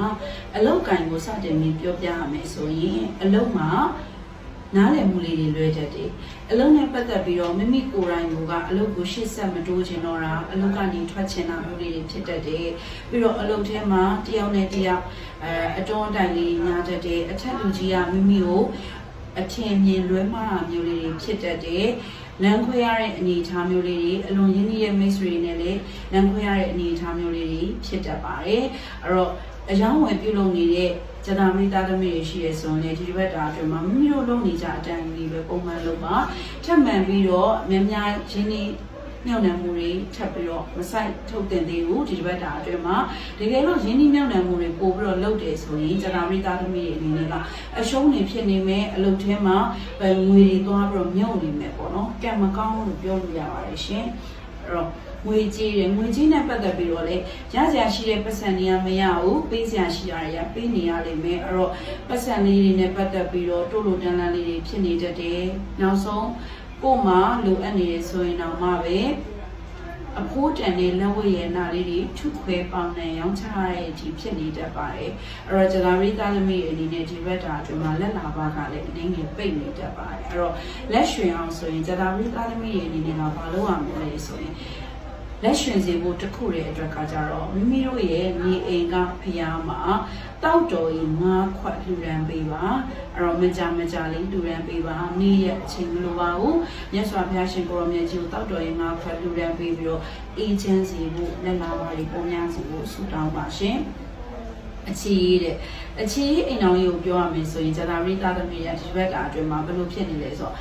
အလုတ်ကင်ကိုစတင်ပြီးပြောပြရမယ်ဆိုရင်အလုတ်မှာနားလည်မှုလေးတွေလွဲတတ်တယ်။အလုံးနဲ့ပတ်သက်ပြီးတော့မိမိကိုယ်တိုင်ကအလုပ်ကိုရှေ့ဆက်မတိုးချင်တော့တာအလုပ်ကနေထွက်ချင်တာမျိုးလေးတွေဖြစ်တတ်တယ်။ပြီးတော့အလုပ်ထဲမှာတယောက်နဲ့တယောက်အဲအတွန်းတိုင်လေးညာတတ်တယ်။အထက်လူကြီးကမိမိကိုအထင်မြင်လွဲမှားတာမျိုးလေးတွေဖြစ်တတ်တယ်။ လမ်းခွဲရတဲ့အနေအထားမျိုးလေးတွေအလွန်ရင်းနှီးတဲ့မိတ်ဆွေတွေနဲ့လည်းလမ်းခွဲရတဲ့အနေအထားမျိုးလေးတွေဖြစ်တတ်ပါတယ်။အဲ့တော့အယောင်းဝယ်ပြုလုပ်နေတဲ့ကျန်တာမိသားသမီးတွေရှိရဆိုရင်ဒီတစ်ပတ်တာအတွင်းမှာမိမိတို့လုပ်နေကြအတန်ကြီးပဲပုံမှန်လုပ်ပါထပ်မံပြီးတော့များများရင်းနှီး မြောက်နှံမှုတွေထပ်ပြီးတော့မဆိုင်ထုတ်တင်သေးဘူးဒီတစ်ပတ်တာအတွင်းမှာတကယ်လို့ရင်းနှီးမြောက်နှံမှုတွေပို့ပြီးတော့လုပ်တယ်ဆိုရင်ကျန်တာမိသားသမီးတွေအနေနဲ့ကအရှုံးတွေဖြစ်နေမယ်အလုပ်ထဲမှာငွေတွေသွားပြီးတော့မြုပ်နေမယ်ပေါ့နော်ကံမကောင်းလို့ပြောလို့ရပါတယ်ရှင်အဲ့တော့ငွေကြေးတယ်ငွေကြေးနဲ့ပတ်သက်ပြီးတော့လေရစရာရှိတဲ့ပတ်စံတွေကမရဘူးပေးစရာရှိတာတွေကပေးနေရလိမ့်မယ်အဲ့တော့ပတ်စံလေးတွေနဲ့ပတ်သက်ပြီးတော့တိုးလိုတန်းလန်းလေးတွေဖြစ်နေတတ်တယ်နောက်ဆုံး ကို့မှာလိုအပ်နေရဆိုရင်တော့မှပဲအဖိုးတန်တဲ့လက်ဝဲရနာလေးတွေထုခွဲပေါင်းနဲ့ရောင်းချရတဲ့အထိဖြစ်နေတတ်ပါတယ်အဲ့တော့ဂျဂါရီသားသမီးအနေနဲ့ဒီဘက်တာအတွင်းမှာလက်လာပါကလည်းအနေငယ်ပိတ်နေတတ်ပါတယ်အဲ့တော့လက်ရွှင်အောင်ဆိုရင်ဂျဂါရီသားသမီးအနေနဲ့တော့ဘာလုပ်ရမလဲဆိုရင် လက်ရှင်စီဖို့တခုရဲ့အတွက်ကကြတော့မိမိတို့ရဲ့မြေအိမ်ကဖျားမှာတောက်တော်ကြီးငါးခွက်လှူဒန်းပေးပါအဲ့တော့မကြမကြလေးလှူဒန်းပေးပါနေ့ရက်အချိန်မလိုပါဘူးမြတ်စွာဘုရားရှင်ကိုရောမြတ်ကြီးကိုတောက်တော်ကြီးငါးခွက်လှူဒန်းပေးပြီးတော့အေးချမ်းစီဖို့လက်လာပါလေးပုံများစီဖို့ဆုတောင်းပါရှင်အချီးတဲ့အချီးအိမ်တော်ကြီးကိုပြောရမယ်ဆိုရင်ဇာတာရိတာသမီးရဒီဘက်တာအတွင်းမှာဘယ်လိုဖြစ်နေလဲဆိုတော့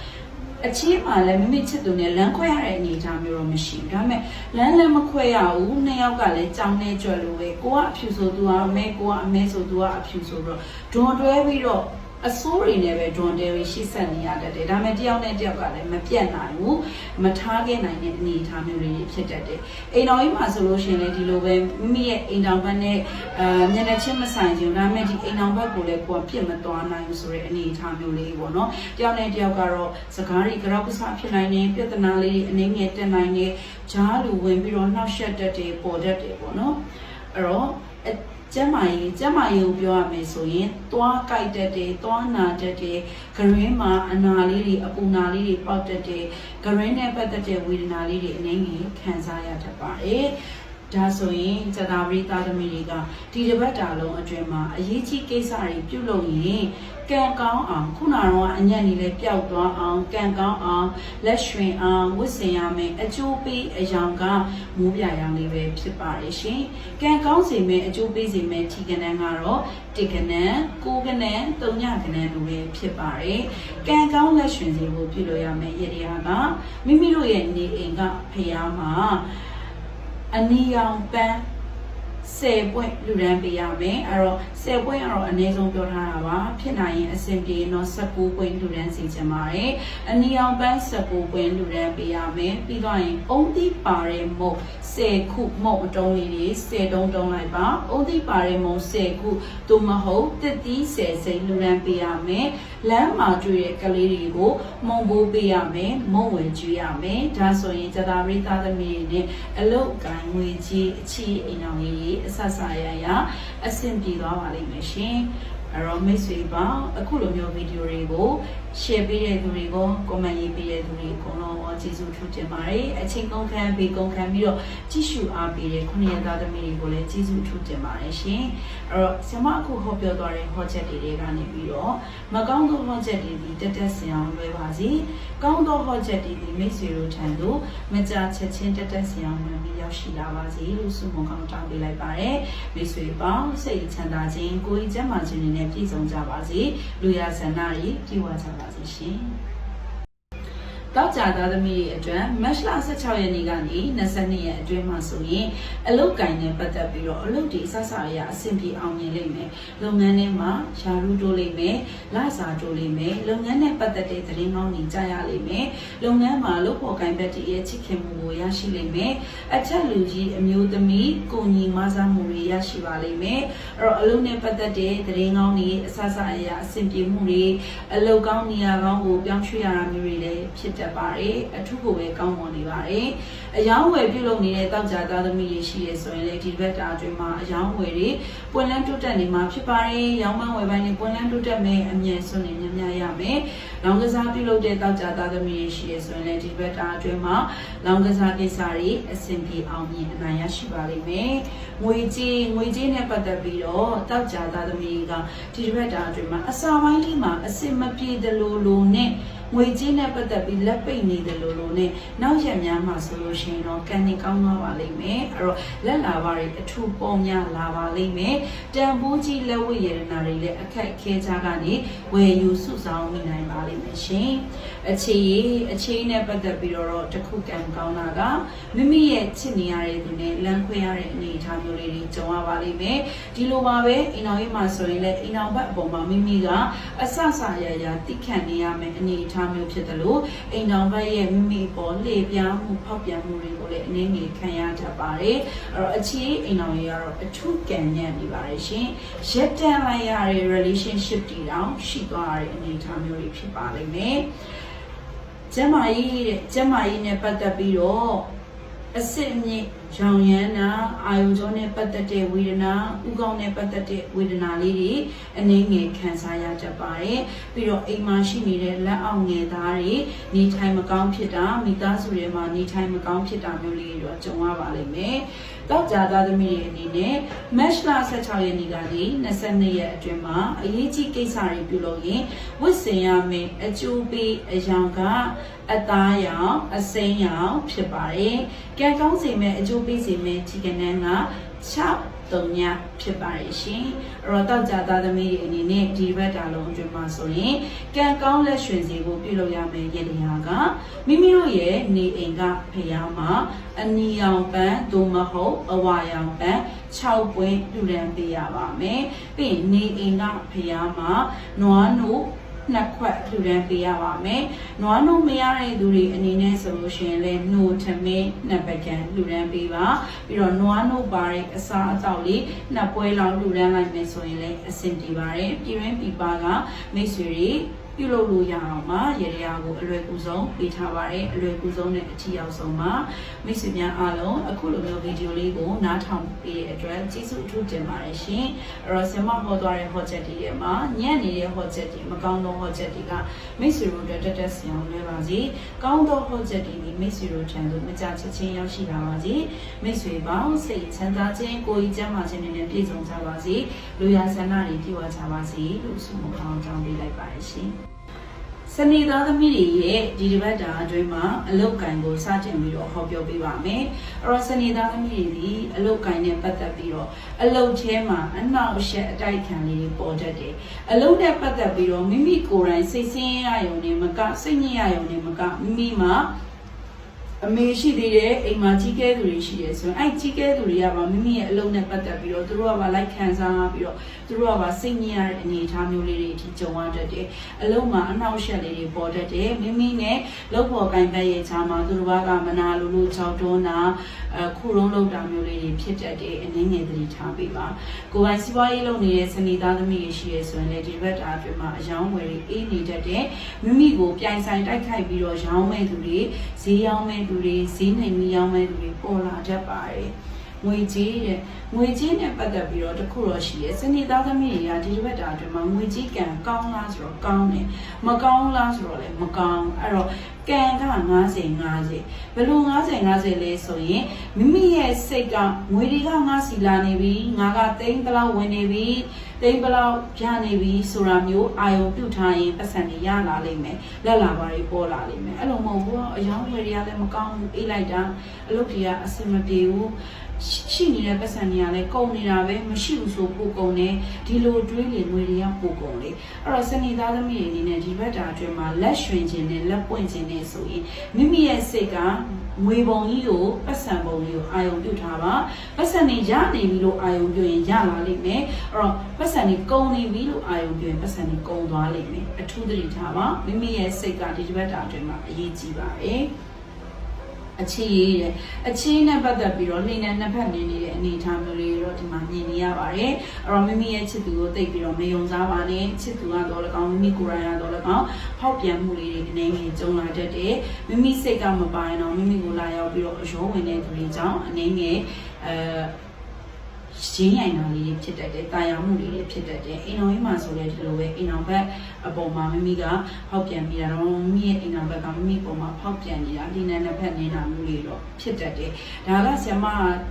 အချီးမှာလည်းမိမိချစ်သူနဲ့လမ်းခွဲရတဲ့အနေအထားမျိုးတော့မရှိဘူးဒါပေမဲ့လမ်းလည်းမခွဲရဘူးနှစ်ယောက်ကလည်းကြောင်းနေကြွယ်လို့ပဲကိုကအဖြူဆိုသူကအမဲကိုကအမဲဆိုသူကအဖြူဆိုတော့ဒွန်တွဲပြီးတော့ အစိုးတွေနဲ့ပဲဒွန်တဲပြီးရှေ့ဆက်နေရတတ်တယ်ဒါပေမဲ့တယောက်နဲ့တယောက်ကလည်းမပြတ်နိုင်ဘူးမထားခဲ့နိုင်တဲ့အနေအထားမျိုးတွေဖြစ်တတ်တယ်အိမ်တော်ကြီးမှာဆိုလို့ရှိရင်လည်းဒီလိုပဲမိမိရဲ့အိမ်တော်ဘက်နဲ့အဲမျက်နှာချင်းမဆိုင်ခြင်းဒါပေမဲ့ဒီအိမ်တော်ဘက်ကိုလည်းကိုယ်ကပြစ်မသွားနိုင်ဘူးဆိုတဲ့အနေအထားမျိုးလေးပေါ့နော်တယောက်နဲ့တယောက်ကတော့စကားတွေကြောက်ကစားဖြစ်နိုင်တယ်ပြဿနာလေးတွေအနေငယ်တက်နိုင်တယ်ဂျားလူဝင်ပြီးတော့နှောက်ယှက်တတ်တယ်ပေါ်တတ်တယ်ပေါ့နော်အဲ့တော့ ကျမ်းမာရေးကျမ်းမာရေးကိုပြောရမယ်ဆိုရင်သွားကြိုက်တတ်တယ်သွားနာတတ်တယ်ဂရင်းမှာအနာလေးတွေအပူနာလေးတွေပေါက်တတ်တယ်ဂရင်းနဲ့ပတ်သက်တဲ့ဝေဒနာလေးတွေအနည်းငယ်ခံစားရတတ်ပါတယ် ဒဒါဆိုရင်ဇတာပရိသသမီတွေကဒီတစ်ပတ်တာလုံးအတွင်းမှာအရေးကြီးကိစ္စတွေပြုလုပ်ရင်ကံကောင်းအောင်ခုနကတော့အညံ့ကြီးလည်းပျောက်သွားအောင်ကံကောင်းအောင်လက်ရွှင်အောင်ဝတ်ဆင်ရမယ်အကျိုးပေးအယောင်ကမိုးပြရောင်လေးပဲဖြစ်ပါတယ်ရှင်ကံကောင်းစေမယ်အကျိုးပေးစေမယ်ထီကနန်းကတော့တစ်ကနန်းကိုးကနန်းသုံးညကနန်းလိုပဲဖြစ်ပါတယ်ကံကောင်းလက်ရွှင်စေဖို့ပြုလုပ်ရမယ်ရတရားကမိမိတို့ရဲ့နေအိမ်ကဖျားမှာ အနီရောင်ပန်း10ပွင့်လူရန်ပေးရမယ်အဲ့တော့10ပွင့်ကတော့အနည်းဆုံးပြောထားတာပါဖြစ်နိုင်ရင်အဆင်ပြေရင်တော့19ပွင့်လူရန်စီချင်ပါတယ်အနီရောင်ပန်း19ပွင့်လူရန်ပေးရမယ်ပြီးတော့ရင်အုံးသီးပါတဲ့မုတ်10ခုမုတ်အတုံးလေးတွေ10တုံးတုံးလိုက်ပါအုံးသီးပါတဲ့မုတ်10ခုသို့မဟုတ်တစ်သီး10စိမ့်လူရန်ပေးရမယ် လမ်းမှာတွေ့တဲ့ကလေးတွေကိုမုံဘိုးပေးရမယ်မုံဝင်ကျွေးရမယ်ဒါဆိုရင်ဇတာပရိသသမီးတွေနဲ့အလုတ်ကိုင်းငွေကြီးအချီအိမ်အောင်ကြီးအဆက်ဆာရရအဆင်ပြေသွားပါလိမ့်မယ်ရှင် အဲ့တော့မိတ်ဆွေပေါင်းအခုလိုမျိုးဗီဒီယိုတွေကို share ပေးတဲ့သူတွေကို comment ရေးပေးတဲ့သူတွေအကုန်လုံးကိုကျေးဇူးထူးတင်ပါတယ်အချိန်ကုန်ခံပေးကုန်ခံပြီးတော့ကြည့်ရှုအားပေးတဲ့ခုနှစ်ရက်သားသမီးတွေကိုလည်းကျေးဇူးထူးတင်ပါတယ်ရှင်အဲ့တော့ဆရာမအခုဟောပြောသွားတဲ့ဟောချက်တွေတွေကနေပြီးတော့မကောင်းသောဟောချက်တွေဒီတက်တက်ဆင်အောင်လွယ်ပါစေကောင်းသောဟောချက်တွေဒီမိတ်ဆွေတို့ထံသို့မကြာချက်ချင်းတက်တက်ဆင်အောင်မြန်ပြီးရောက်ရှိလာပါစေလို့ဆုမွန်ကောင်းတောင်းပေးလိုက်ပါတယ်မိတ်ဆွေပေါင်းစိတ်ချမ်းသာခြင်းကိုယ်ကြီးကျန်းမာခြင်းတွေနဲ့ပြည့်စုံကြပါစေလူရဆန္ဒတွေပြည့်ဝကြပါစေရှင် တောက်ကြသားသမီးတွေအတွက်မတ်လ16ရက်နေ့ကနေ22ရက်အတွင်းမှာဆိုရင်အလုတ်ကင်နဲ့ပတ်သက်ပြီးတော့အလုတ်ဒီဆက်ဆာရအဆင်ပြေအောင်မြင်လိမ့်မယ်လုပ်ငန်းထဲမှာယာရုတိုးလိမ့်မယ်လစာတိုးလိမ့်မယ်လုပ်ငန်းနဲ့ပတ်သက်တဲ့သတင်းကောင်းတွေကြားရလိမ့်မယ်လုပ်ငန်းမှာလုပ်ဖို့ကင်ဘက်တည်းရဲ့ချစ်ခင်မှုကိုရရှိလိမ့်မယ်အထက်လူကြီးအမျိုးသမီးကိုညီမဆမှုတွေရရှိပါလိမ့်မယ်အဲ့တော့အလုတ်နဲ့ပတ်သက်တဲ့သတင်းကောင်းတွေအဆဆအရာအဆင်ပြေမှုတွေအလုတ်ကောင်းနေရာကောင်းကိုပြောင်းရွှေ့ရတာမျိုးတွေလည်းဖြစ်တတ်ပါတယ်အထူးကိုပဲကောင်းမွန်နေပါတယ်အယောင်းဝယ်ပြုလုပ်နေတဲ့တောက်ကြသားသမီးတွေရှိရဆိုရင်လည်းဒီဘက်တာအတွင်းမှာအယောင်းဝယ်တွေပွင့်လန်းတိုးတက်နေမှာဖြစ်ပါတယ်ရောင်းမဝယ်ပိုင်းတွေပွင့်လန်းတိုးတက်မယ်အမြဲစွန့်နေများများရမယ်လောင်ကစားပြုလုပ်တဲ့တောက်ကြသားသမီးတွေရှိရဆိုရင်လည်းဒီဘက်တာအတွင်းမှာလောင်ကစားကိစ္စတွေအဆင်ပြေအောင်မြင်အနိုင်ရရှိပါလိမ့်မယ်ငွေကြေးငွေကြေးနဲ့ပတ်သက်ပြီးတော့တောက်ကြသားသမီးကဒီဘက်တာအတွင်းမှာအစာပိုင်းလေးမှာအဆင်မပြေသလိုလိုနဲ့ ငွေကြေးနဲ့ပတ်သက်ပြီးလက်ပိတ်နေတယ်လို့လို့နဲ့နောက်ရက်များမှာဆိုလို့ရှိရင်တော့ကန်နေကောင်းသွားပါလိမ့်မယ်အဲ့တော့လက်လာပါတွေအထူးပေါ်များလာပါလိမ့်မယ်တန်ဖိုးကြီးလက်ဝတ်ရတနာတွေလည်းအခက်အခဲကြားကနေဝယ်ယူစုဆောင်မိနိုင်ပါလိမ့်မယ်ရှင်အခြေအခြေနဲ့ပတ်သက်ပြီးတော့တခုကံကောင်းတာကမိမိရဲ့ချစ်နေရတဲ့သူနဲ့လမ်းခွဲရတဲ့အနေအထားမျိုးလေးတွေကြုံရပါလိမ့်မယ်ဒီလိုပါပဲအိမ်တော်ကြီးမှာဆိုရင်လည်းအိမ်တော်ဘက်အပေါ်မှာမိမိကအဆဆရရတိခတ်နေရမယ်အနေအထားမျိုးဖြစ်တယ်လို့အိမ်တော်ဘက်ရဲ့မိမိပေါ်လှည့်ပြားမှုဖောက်ပြန်မှုတွေကိုလည်းအနေငယ်ခံရတတ်ပါတယ်အဲ့တော့အခြေအိမ်တော်ကြီးကတော့အထူးကံညံ့နေပါတယ်ရှင်ရက်တန်လိုက်ရတဲ့ relationship တီတောင်ရှိသွားတဲ့အနေအထားမျိုးတွေဖြစ်ပါလိမ့်မယ်ကျမကြီးတဲ့ကျမကြီးနဲ့ပတ်သက်ပြီးတော့အစစ်အမြင့် ရောင်ရမ်းတာအာယုံကြောနဲ့ပတ်သက်တဲ့ဝေဒနာဥကောင်းနဲ့ပတ်သက်တဲ့ဝေဒနာလေးတွေအနေငယ်ခံစားရတတ်ပါတယ်ပြီးတော့အိမ်မှာရှိနေတဲ့လက်အောက်ငယ်သားတွေနေထိုင်မကောင်းဖြစ်တာမိသားစုတွေမှာနေထိုင်မကောင်းဖြစ်တာမျိုးလေးတွေတော့ကြုံရပါလိမ့်မယ်တောက်ကြသားသမီးတွေအနေနဲ့ match လ16ရက်နေ့ကနေ22ရက်အတွင်းမှာအရေးကြီးကိစ္စတွေပြုလုပ်ရင်ဝတ်ဆင်ရမယ်အကျိုးပေးအယောင်ကအသားရောင်အစိမ်းရောင်ဖြစ်ပါတယ်။ကံကောင်းစေမဲ့အကျိုးပေးစေမဲ့ဒီကနန်းက6တုံညဖြစ်ပါရဲ့ရှင်။အဲ့တော့တောက်ကြသားသမီးတွေအနေနဲ့ဒီဘက်တာလုံးအတွင်းမှာဆိုရင်ကံကောင်းလက်ရွှင်စေဖို့ပြုလုပ်ရမယ့်ရည်တရားကမိမိတို့ရဲ့နေအိမ်ကဖျားမှာအနီရောင်ပန်းသို့မဟုတ်အဝါရောင်ပန်း6ပွင့်ပြုရန်ပေးရပါမယ်။ပြီးရင်နေအိမ်ကဖျားမှာနွားနို့ နှစ်ခွက်လှူဒန်းပေးရပါမယ်။နွားနို့မရတဲ့သူတွေအနေနဲ့ဆိုလို့ရှိရင်လည်းနှိုထမင်းနှစ်ပကံလှူဒန်းပေးပါ။ပြီးတော့နွားနို့ပါတဲ့အစားအသောက်လေးနှစ်ပွဲလောက်လှူဒန်းလိုက်မယ်ဆိုရင်လည်းအဆင်ပြေပါတယ်။ပြည်ရင်းပြည်ပကမိတ်ဆွေတွေ ပြုလုပ်လို့ရအောင်ပါရေရာကိုအလွယ်ကူဆုံးပေးထားပါတယ်အလွယ်ကူဆုံးနဲ့အထီရောက်ဆုံးပါမိတ်ဆွေများအားလုံးအခုလိုမျိုးဗီဒီယိုလေးကိုနားထောင်ပေးတဲ့အတွက်ကျေးဇူးအထူးတင်ပါတယ်ရှင်အဲ့တော့ဆင်မဟောသွားတဲ့ဟောချက်တွေထဲမှာညံ့နေတဲ့ဟောချက်တွေမကောင်းသောဟောချက်တွေကမိတ်ဆွေတို့အတွက်တက်တက်ဆင်အောင်လွယ်ပါစေကောင်းသောဟောချက်တွေဒီမိတ်ဆွေတို့ထံသို့မကြချက်ချင်းရောက်ရှိလာပါစေမိတ်ဆွေပေါင်းစိတ်ချမ်းသာခြင်းကိုယ်ကြီးကျန်းမာခြင်းတွေနဲ့ပြည့်စုံကြပါစေလူရဆန္ဒတွေပြည့်ဝကြပါစေလို့ဆုမကောင်းကြောင်းပေးလိုက်ပါတယ်ရှင် စနေသားသမီးတွေရဲ့ဒီတစ်ပတ်တာအတွင်းမှာအလုတ်ကင်ကိုစတင်ပြီးတော့ဟောပြောပေးပါမယ်။အဲ့တော့စနေသားသမီးတွေဒီအလုတ်ကင်နဲ့ပတ်သက်ပြီးတော့အလုတ်ထဲမှာအနောက်အရှက်အတိုက်ခံလေးတွေပေါ်တတ်တယ်။အလုတ်နဲ့ပတ်သက်ပြီးတော့မိမိကိုယ်တိုင်စိတ်ဆင်းရဲရုံနဲ့မကစိတ်ညစ်ရရုံနဲ့မကမိမိမှာ အမေရှိသေးတယ်အိမ်မှာကြီးကဲသူတွေရှိတယ်ဆိုရင်အဲ့ကြီးကဲသူတွေကပါမိမိရဲ့အလုံးနဲ့ပတ်သက်ပြီးတော့သူတို့ကပါလိုက်ခံစားပြီးတော့သူတို့ကပါစိတ်ညစ်ရတဲ့အနေအထားမျိုးလေးတွေအထိကြုံရတတ်တယ်အလုံးမှာအနှောက်အယှက်လေးတွေပေါ်တတ်တယ်မိမိနဲ့လုပ်ဖို့ကင်ဘက်ရဲ့ခြားမှာသူတို့ကမနာလိုလိုချောက်တွန်းတာအခုရုံးလောက်တာမျိုးလေးတွေဖြစ်တတ်တယ်အနေငယ်သတိထားပေးပါကိုယ်ပိုင်စီးပွားရေးလုပ်နေတဲ့စနေသားသမီးတွေရှိရဆိုရင်လည်းဒီဘက်တာအတွင်းမှာအယောင်းဝယ်တွေအေးနေတတ်တယ်မိမိကိုပြိုင်ဆိုင်တိုက်ခိုက်ပြီးတော့ရောင်းမဲ့သူတွေ ဈေးရောင်းမဲ့သူတွေဈေးနှိမ်ပြီးရောင်းမဲ့သူတွေပေါ်လာတတ်ပါတယ်ငွေကြေးတဲ့ငွေကြေးနဲ့ပတ်သက်ပြီးတော့တခုတော့ရှိရဲစနေသားသမီးတွေကဒီတစ်ပတ်တာအတွင်းမှာငွေကြေးကံကောင်းလားဆိုတော့ကောင်းတယ်မကောင်းလားဆိုတော့လည်းမကောင်းအဲ့တော့ ကံက90 50ဘယ်လို90 50လဲဆိုရင်မိမိရဲ့စိတ်ကငွေတွေကငါစီလာနေပြီငါကတိန်းဘလောက်ဝင်နေပြီတိန်းဘလောက်ပြနေပြီဆိုတာမျိုးအာယုံပြုထားရင်ပတ်စံတွေရလာလိမ့်မယ်လက်လာပါတွေပေါ်လာလိမ့်မယ်အဲ့လိုမဟုတ်ဘူးအယောင်းဝယ်တွေကလည်းမကောင်းဘူးအေးလိုက်တာအလုပ်တွေကအဆင်မပြေဘူး ရှိနေတဲ့ပတ်စံတွေကလည်းကုန်နေတာပဲမရှိဘူးဆိုပိုကုန်တယ်ဒီလိုတွေးလေငွေတွေကပိုကုန်လေအဲ့တော့စနေသားသမီးတွေအနေနဲ့ဒီဘက်တာအတွင်းမှာလက်ရွှင်ခြင်းနဲ့လက်ပွင့်ခြင်းနဲ့ဆိုရင်မိမိရဲ့စိတ်ကငွေပုံကြီးကိုပတ်စံပုံကြီးကိုအာယုံပြုထားပါပတ်စံတွေရနေပြီလို့အာယုံပြုရင်ရလာလိမ့်မယ်အဲ့တော့ပတ်စံတွေကုန်နေပြီလို့အာယုံပြုရင်ပတ်စံတွေကုန်သွားလိမ့်မယ်အထူးသတိထားပါမိမိရဲ့စိတ်ကဒီဘက်တာအတွင်းမှာအရေးကြီးပါတယ် အခြေရေးတဲ့အခြေနဲ့ပတ်သက်ပြီးတော့လှိနေနှစ်ဖက်နေနေတဲ့အနေအထားမျိုးလေးတော့ဒီမှာမြင်နေရပါတယ်အဲ့တော့မိမိရဲ့ချစ်သူကိုသိပြီးတော့မယုံစားပါနဲ့ချစ်သူကတော့လည်းကောင်းမိမိကိုယ်တိုင်ကတော့လည်းကောင်းဖောက်ပြန်မှုလေးတွေအနေငယ်ကြုံလာတတ်တယ်မိမိစိတ်ကမပိုင်တော့မိမိကိုလာရောက်ပြီးတော့အရောဝင်တဲ့သူတွေကြောင့်အနေငယ်အဲ ရင်းရိုင်တာလေးဖြစ်တတ်တယ်တာယာမှုလေးတွေဖြစ်တတ်တယ်အိမ်တော်ကြီးမှာဆိုလည်းဒီလိုပဲအိမ်တော်ဘက်အပေါ်မှာမိမိကဖောက်ပြန်ပြီးတာတော့မိမိရဲ့အိမ်တော်ဘက်ကမိမိပေါ်မှာဖောက်ပြန်နေတာဒီနဲ့နှစ်ဖက်နေတာမျိုးလေးတော့ဖြစ်တတ်တယ်ဒါကဆ iam မ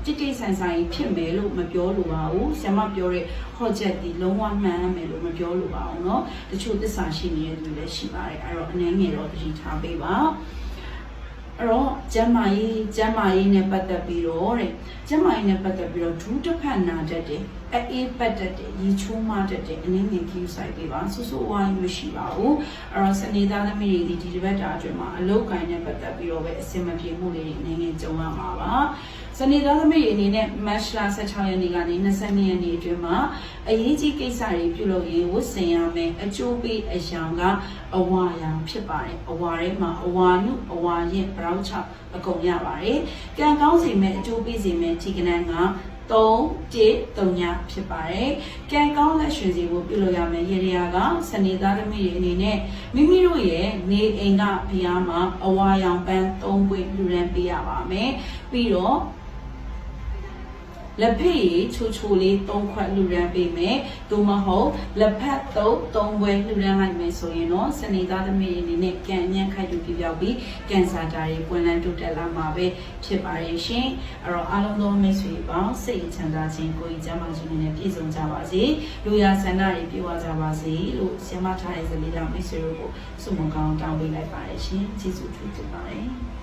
တိတိဆန်ဆန်ဖြစ်မယ်လို့မပြောလိုပါဘူးဆ iam မပြောတဲ့ဟောချက်ဒီလုံးဝမှန်မယ်လို့မပြောလိုပါဘူးเนาะတချို့သစ္စာရှိနေတဲ့သူလည်းရှိပါတယ်အဲ့တော့အနေငယ်တော့တတိထားပေးပါ အဲ့တော့ကျမ်းမာရေးကျမ်းမာရေးနဲ့ပတ်သက်ပြီးတော့တဲ့ကျမ်းမာရေးနဲ့ပတ်သက်ပြီးတော့ဒူးတစ်ဖက်နာတတ်တယ်အေးပတ်တတ်တယ်ရီချိုးမတတ်တယ်အနေငယ်ကြီးဆိုင်ပေးပါဆူဆူဝိုင်းမရှိပါဘူးအဲ့တော့စနေသားသမီးတွေဒီဒီတစ်ပတ်တာအတွင်းမှာအလုတ်ကိုင်းနဲ့ပတ်သက်ပြီးတော့ပဲအစင်မပြေမှုတွေအနေငယ်ကြုံရမှာပါစနေသားသမီးတွေအနေနဲ့မတ်လ16ရက်နေ့ကနေ22ရက်နေ့အတွင်းမှာအရေးကြီးကိစ္စတွေပြုလုပ်ရင်ဝတ်ဆင်ရမယ်အကျိုးပေးအရာကအဝါရောင်ဖြစ်ပါတယ်အဝါထဲမှာအဝါနုအဝါရင်ဘရောင်းချအကုန်ရပါတယ်ကံကောင်းစီမဲ့အကျိုးပေးစီမဲ့ဒီကနန်းက 3 1 3ညဖြစ်ပါတယ်။ကံကောင်းလက်ရွှေစီကိုပြုလုပ်ရမယ်ရေရာကစနေသားသမီးတွေအနေနဲ့မိမိတို့ရဲ့နေအိမ်ကဘုရားမှာအဝါရောင်ပန်း3ပွင့်လူရန်ပေးရပါမယ်။ပြီးတော့ လက်ဖက်ရည်ချိုချိုလေး၃ခွက်လှူဒန်းပေးမယ်။သို့မဟုတ်လက်ဖက်သုံး၃ဘွဲလှူဒန်းလိုက်မယ်ဆိုရင်တော့စနေသားသမီးအနေနဲ့ကံညံ့ခိုက်တူပြပြောက်ပြီးကင်ဆာတာတွေပွင့်လန်းတိုးတက်လာမှာပဲဖြစ်ပါရဲ့ရှင်။အဲ့တော့အားလုံးသောမိတ်ဆွေပေါင်းစိတ်ချမ်းသာခြင်းကိုယ်ကြီးကျန်းမာခြင်းနဲ့ပြည့်စုံကြပါစေ။လူရဆန္ဒတွေပြည့်ဝကြပါစေလို့ဆင်မထားတဲ့ဇလီတော်မိတ်ဆွေတို့ကိုဆုမကောင်းတောင်းပေးလိုက်ပါရရှင်။ကျေးဇူးထူးတင်ပါတယ်။